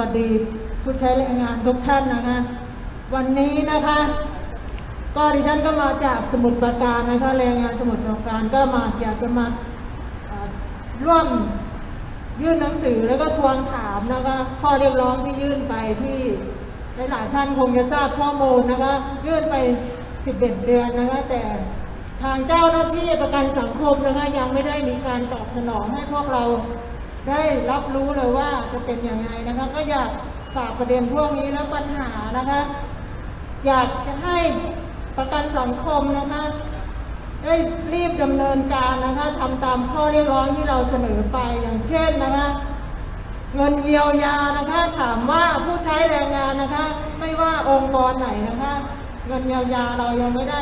วัสดีผู้ใช้แรงงานทุกท่านนะคะ วันนี้นะคะ ก็ดิฉันก็มาจากสมุทรปราการนะคะแรงงานสมุทรปราการก็มาอยากจะมาร่วมยื่นหนังสือแล้วก็ทวงถามนะคะข้อเรียกร้องที่ยื่นไปที่หลายๆท่านคงจะทราบข้อมูลนะคะ ยื่นไป 11 เดือนนะคะ แต่ทางเจ้าหน้าที่ประกันสังคมนะคะยังไม่ได้มีการตอบสนองให้พวกเรา ได้รับรู้เลยว่าจะเป็นยังไงนะคะ ก็อยากฝากประเด็นพวกนี้แล้วปัญหานะคะ อยากจะให้ประกันสังคมนะคะได้รีบดำเนินการนะคะทำตามข้อเรียกร้องที่เราเสนอไปอย่างเช่นนะคะ เงินเยียวยานะคะถามว่าผู้ใช้แรงงานนะคะ ไม่ว่าองค์กรไหนนะคะ เงินเยียวยาเรายังไม่ได้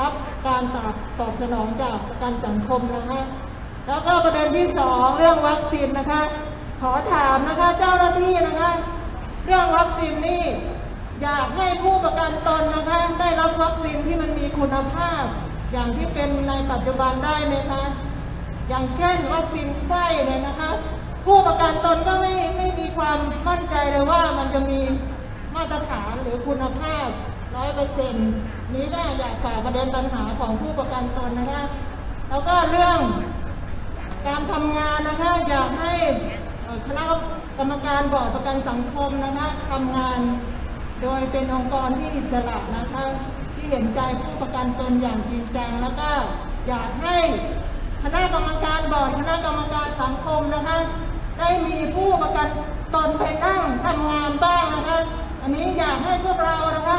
รับการตอบตอบสนองจากประกันสังคมนะคะ แล้วก็ประเด็นที่สองเรื่องวัคซีนนะคะ ขอถามนะคะเจ้าหน้าที่นะคะ เรื่องวัคซีนนี่อยากให้ผู้ประกันตนนะคะได้รับวัคซีนที่มันมีคุณภาพ อย่างที่เป็นในปัจจุบันได้ไหมคะอย่างเช่นวัคซีนไข้เนี่ยนะคะ ผู้ประกันตนก็ไม่ไม่มีความมั่นใจเลยว่ามันจะมีมาตรฐานหรือคุณภาพร้อยเปอร์เซ็นต์นี้ก็อยากฝากประเด็นปัญหาของผู้ประกันตนนะคะแล้วก็เรื่อง การทำงานนะคะอยากให้คณะกรรมการบอร์ดประกันสังคมนะคะทำงาน โดยเป็นองค์กรที่อิสระนะคะที่เห็นใจผู้ประกันตนอย่างจริงจังแล้วก็อยากให้คณะกรรมการบอร์ดคณะกรรมการสังคมนะคะได้มีผู้ประกันตนไปนั่งทำงานบ้างนะคะอันนี้อยากให้พวกเรานะคะ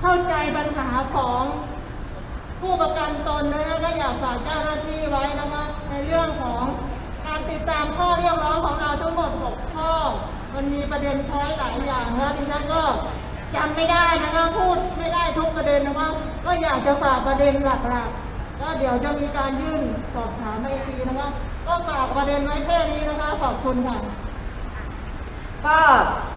เข้าใจปัญหาของผู้ประกันตนนะคะก็อยากฝากเจ้าหน้าที่ไว้นะคะ ใน เรื่องของการติดตามข้อเรียกร้องของเราทั้งหมด 6 ข้อ มันมีประเด็นช้อยหลายอย่างนะดิฉันก็จำไม่ได้นะคะพูดไม่ได้ทุกประเด็นนะคะก็อยากจะฝากประเด็นหลักๆก็เดี๋ยวจะมีการยื่นสอบถามในทีนะคะก็ฝากประเด็นไว้แค่นี้นะคะขอบคุณค่ะก็